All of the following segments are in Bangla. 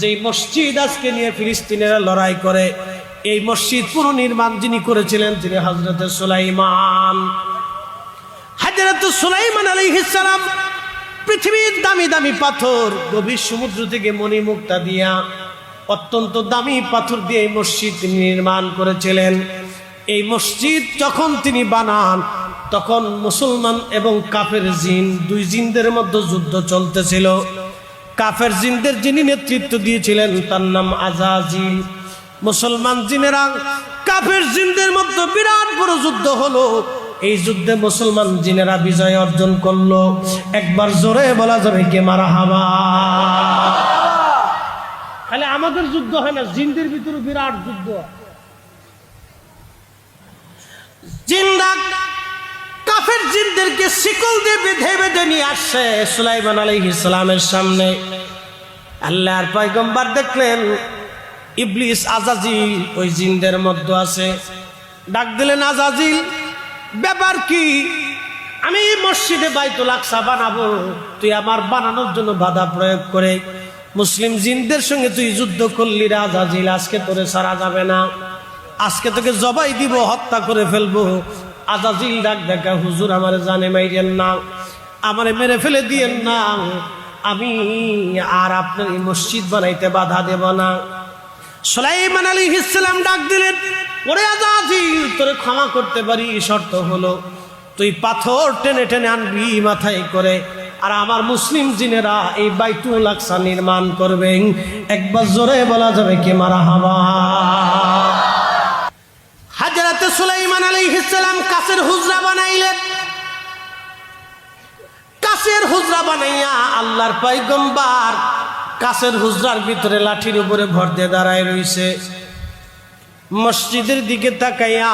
যে মসজিদ আজকে নিয়ে ফিলিস্তিনেরা লড়াই করে, এই মসজিদ পুনর্নির্মাণ যিনি করেছিলেন তিনি হজরত সুলাইমান। হাজরত সুলাইমান আলাইহিসসালাম পৃথিবীর দামি দামি পাথর, গভীর সমুদ্র থেকে মণিমুক্তা দিয়া অত্যন্ত দামি পাথর দিয়ে এই মসজিদ তিনি নির্মাণ করেছিলেন। এই মসজিদ যখন তিনি বানান, তখন মুসলমান এবং কাফের জিন, দুই জিনদের মধ্যে যুদ্ধ চলতেছিল। কাফের জিনদের যিনি নেতৃত্ব দিয়েছিলেন, তার নাম আজাজিল। মুসলমান জিনেরা কাফের জিনদের মধ্যে বিরাট বড় যুদ্ধ হলো। এই যুদ্ধে মুসলমান জিনেরা বিজয় অর্জন করল। একবার জোরে বলা যাবে কে মারা হাবা। খালি আমাদের যুদ্ধ হয় না, জিনদের ভিতরে বিরাট যুদ্ধ। জিন্দা কাফের জিনদেরকে শিকল দিয়ে বেঁধে বেঁধে নিয়ে আসছে সুলাইমান আলী ইসলামের সামনে। আল্লাহর পয়গম্বর দেখলেন, ইবলিস, আজাজিল, ওই জিনদের মধ্যে আছে। ডাক দিলেন, আজাজিল, ব্যাপার কি? আমি মসজিদে বাইতুল আকসা বানাবো, তুই আমার বানানোর জন্য বাধা প্রয়োগ করে। মুসলিম জিনদের সঙ্গে তুই যুদ্ধ করলি রে আজাজিল, আজকে তোরে সারা যাবে না। আজকে তোকে জবাই দিব, হত্যা করে ফেলব। আজাজিল ডাক দেখা, হুজুর আমার জানে মাইরেন না, আমারে মেরে ফেলে দিয়েন না। আমি আর আপনার এই মসজিদ বানাইতে বাধা দেব না। সুলাইমান আলী ইসলাম ডাক দিলেন, ওরে আজাজিল তোরে ক্ষমা করতে পারি শর্ত হলো, তুই পাথর টেনে টেনে আনবি মাথায় করে, আর আমার মুসলিম জিনেরা এই বাইতুল আকসা নির্মাণ করবেন। একবার জোরে বলা যাবে কি মারা হাবা? সুলাইমান আলাইহিসসালাম কাছের হুজরা বানাইলেন। কাছের হুজরা বানাইয়া আল্লাহর পয়গম্বর কাছের হুজরার ভিতরে লাঠির উপরে ভর দিয়ে দাঁড়ায় রইছে। মসজিদের দিকে তাকাইয়া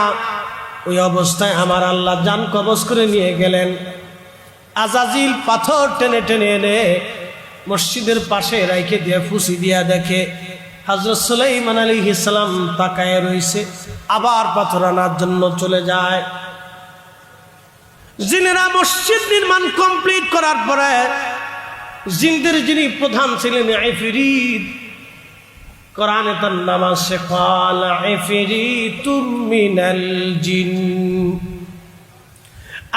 ওই অবস্থায় আমার আল্লাহ জান কবজ করে নিয়ে গেলেন। আজাজিল পাথর টেনে টেনে এনে মসজিদের পাশে রাইখে দিয়ে ফুসি দিয়া দেখে হজরত সুলাইমান আলী ইসলাম তাকায় রয়েছে, আবার পাথর আনার জন্য চলে যায়। জিনেরা মসজিদ নির্মাণ কমপ্লিট করার পরে জিন্দের যিনি প্রধান ছিলেন, এফিরিদ, কোরআনে তার নাম আছে কাল এফিরি তুমিনাল জিন।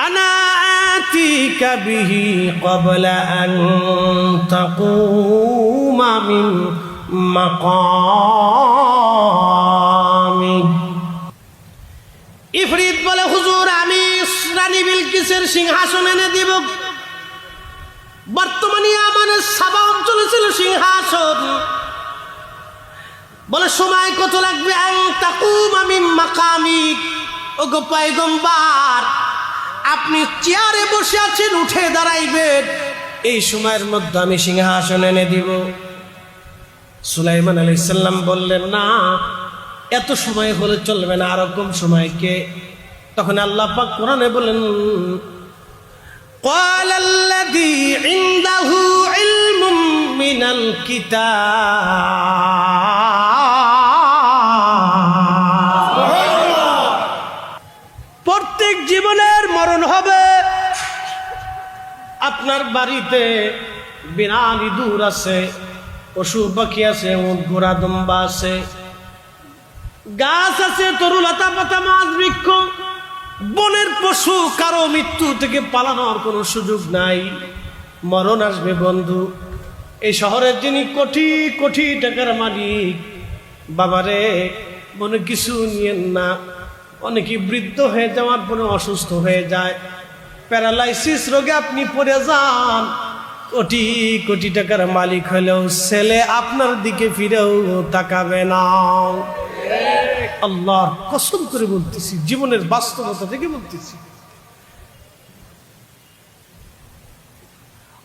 আনা আতিকা বিহি ক্বাবলা আন তাকুমা মিন মাকামি। ইফরিত বলে, হুজুর, আমি রানী বিলকিসের সিংহাসন এনে দিব। বর্তমানে আমার সাবা অঞ্চলে ছিল সিংহাসন। বলে, সময় কত লাগবে? তাকুম আমি মাকামি। ও গোপাই গোপাইগম্বার আপনি চেয়ারে বসে আছেন, উঠে দাঁড়াইবেন। এই সময়ের মধ্যে আমি সিংহাসন এনে দিব। সুলাইমান আলী সাল্লাম বললেন না এত সময় হলে চলবে না আরো কম সময়কে তখন আল্লাহ পাক কোরআনে বলেন قال الذي عنده علم من الكتاب প্রত্যেক জীবনের মরণ হবে আপনার বাড়িতে বিরাট ইঁদুর আছে পশু পাখি আছে, উট, ঘোড়া, দম্বা আছে। গাছ আছে তরুলতা পাতা, মাছ, বৃক্ষ। বনের পশু, কারও মৃত্যু থেকে পালানোর কোনো সুযোগ নাই। মরণ আসবে, বন্ধু। এই শহরের যিনি কোটি কোটি টাকার মালিক, বাবারে, মনে কিছু নিয়েন না। অনেকে বৃদ্ধ হয়ে যাওয়ার পরে অসুস্থ হয়ে যায়। প্যারালাইসিস রোগে আপনি পড়ে যান। কোটি কোটি টাকার মালিক হলেও ছেলে আপনার দিকে ফিরেও তাকাবে না। আল্লাহর কসম করে বলতেছি, জীবনের বাস্তবতা থেকে বলতেছি।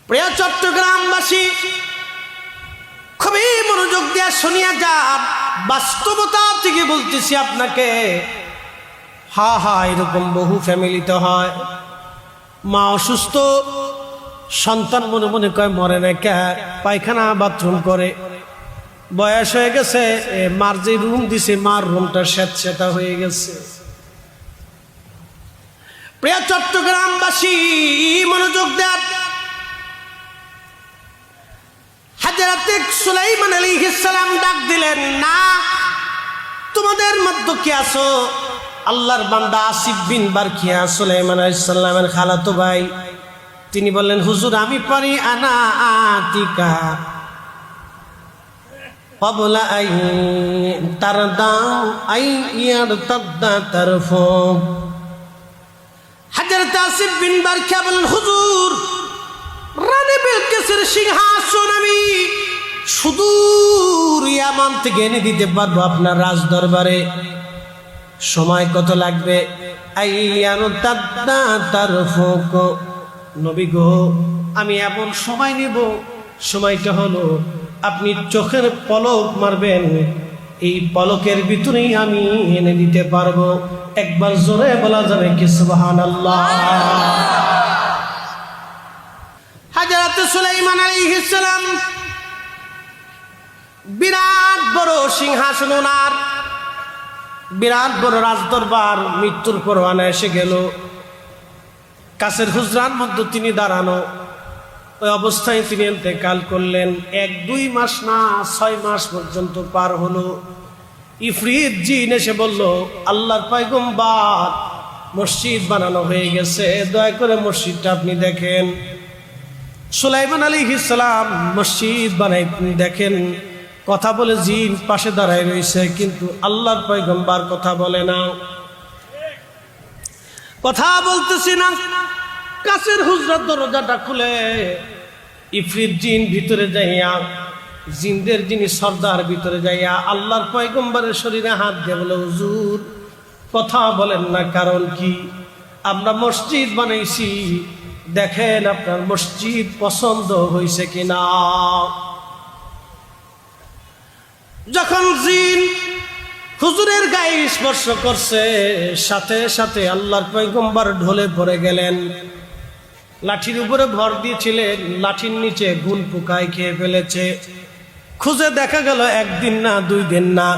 প্রিয় চট্টগ্রামবাসী, খুবই মনোযোগ দিয়ে শুনিয়া যান বাস্তবতা থেকে বলতেছি আপনাকে। হা হা, এরকম বহু ফ্যামিলিতে হয়। মা অসুস্থ সন্তান মনে মনে কয়, মরে না কে? পায়খানা, বাথরুম করে। বয়স হয়ে গেছে মার যে রুম দিছে, মার রুমটা স্যাঁতস্যাঁতা হয়ে গেছে। চট্টগ্রামবাসী, মনোযোগ দেন। সুলাইমান ডাক দিলেন, না, তোমাদের মধ্যে কি আছো? আল্লাহর বান্দা আসিফ বিন বারখিয়া সুলাইমান খালাতো ভাই। তিনি বললেন, হুজুর, আমি পারি আনা আতিকা পাবলা আই, তার দাও আই, ইয়ার তদ্দা তার হাজার তাসিফ বিন বারখা বলেন হুজুর, রানে বেলকেসের সিংহাসন আমি সুদূর ইয়ামান থেকে এনে দিতে পারব আপনার রাজ দরবারে সময় কত লাগবে? আই, ইয়ার তদ্দা তার ফোক নবী গো, আমি এমন সময় নিব, সময়টা হলো আপনি চোখের পলক মারবেন, এই পলকের ভিতরেই আমি এনে দিতে পারব। একবার জোরে বলা যাবে কি সুবহান হাজারাত সুলাইমান আলাইহিস সালাম বিরাট বড় সিংহাসন ওনার, বিরাট বড় রাজদরবার, মৃত্যুর পরোয়ানা এসে গেল। কাছের হুজরার মধ্যে তিনি দাঁড়ানো ওই অবস্থায় তিনি এতেকাল করলেন। এক, দুই মাস না, ছয় মাস পর্যন্ত পার হলো। ইফরিদ জিন এসে বলল, আল্লাহর পাইগম্বার মসজিদ বানানো হয়ে গেছে। দয়া করে মসজিদটা আপনি দেখেন। সুলাইমান আলী ইসলাম মসজিদ বানাই দেখেন। কথা বলে জিন পাশে দাঁড়ায় রয়েছে, কিন্তু আল্লাহর পয়গম্বার কথা বলে না। কথা বলতেছি না। কাছের হুজরার দরজাটা খুলে ইফরিত জিন ভিতরে যাইয়া, জিনদের যিনি সর্দার ভিতরে যাইয়া আল্লাহর পয়গম্বরের শরীরে হাত দিয়ে বলে, হুজুর, কথা বলেন না, কারণ কি? আমরা মসজিদ বানাইছি। দেখেন আপনার মসজিদ পছন্দ হয়েছে কিনা? যখন জিন হুজুরের গায়ে স্পর্শ করছে। সাথে সাথে আল্লাহর পয়গম্বার ঢলে পড়ে গেলেন। লাঠির উপরে ভর দিয়েছিলেন, লাঠির নিচে গুল পোকায় খেয়ে ফেলেছে। খুঁজে দেখা গেল একদিন না, দুই দিন না।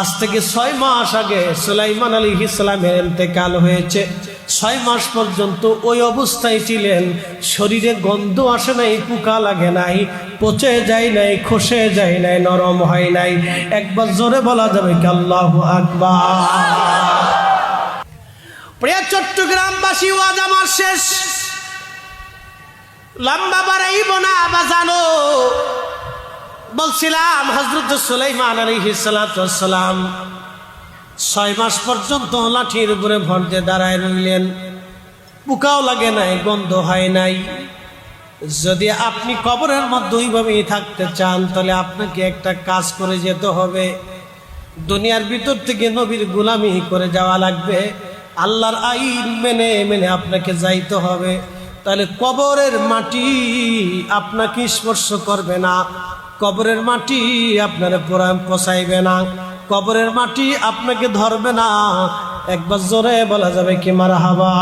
আজ থেকে ছয় মাস আগে সুলাইমান আলী ইসলামের এতেকাল হয়েছে। ছয় মাস পর্যন্ত ওই অবস্থায় ছিলেন। শরীরে গন্ধ আসে নাই, পোকা লাগে নাই, পচে যায় নাই, খসে যায় নাই, নরম হয় নাই। একবার জোরে বলা যাবে আল্লাহ আকবার। চট্টগ্রামবাসী, ওয়াজ আমার শেষ। লম্বা বাড়াইব না, বাজানো। বলছিলাম হজরত সুলাইমান আলী সালাম ছয় মাস পর্যন্ত লাঠির উপরে ভর দিয়ে দাঁড়ায় রইলেন। পোকাও লাগে নাই গন্ধ হয় নাই। যদি আপনি কবরের মধ্যে ওইভাবেই থাকতে চান, তাহলে আপনাকে একটা কাজ করে যেতে হবে। দুনিয়ার ভিতর থেকে নবীর গুলামি করে যাওয়া লাগবে। আল্লাহর আইন মেনে মেনে আপনাকে যাইতে হবে। তাহলে কবরের মাটি আপনাকে স্পর্শ করবে না। কবরের মাটি আপনার পোড়াম পচাইবে না। কবরের মাটি আপনাকে ধরবে না। একবার জোরে বলা যাবে কি মারা হাবা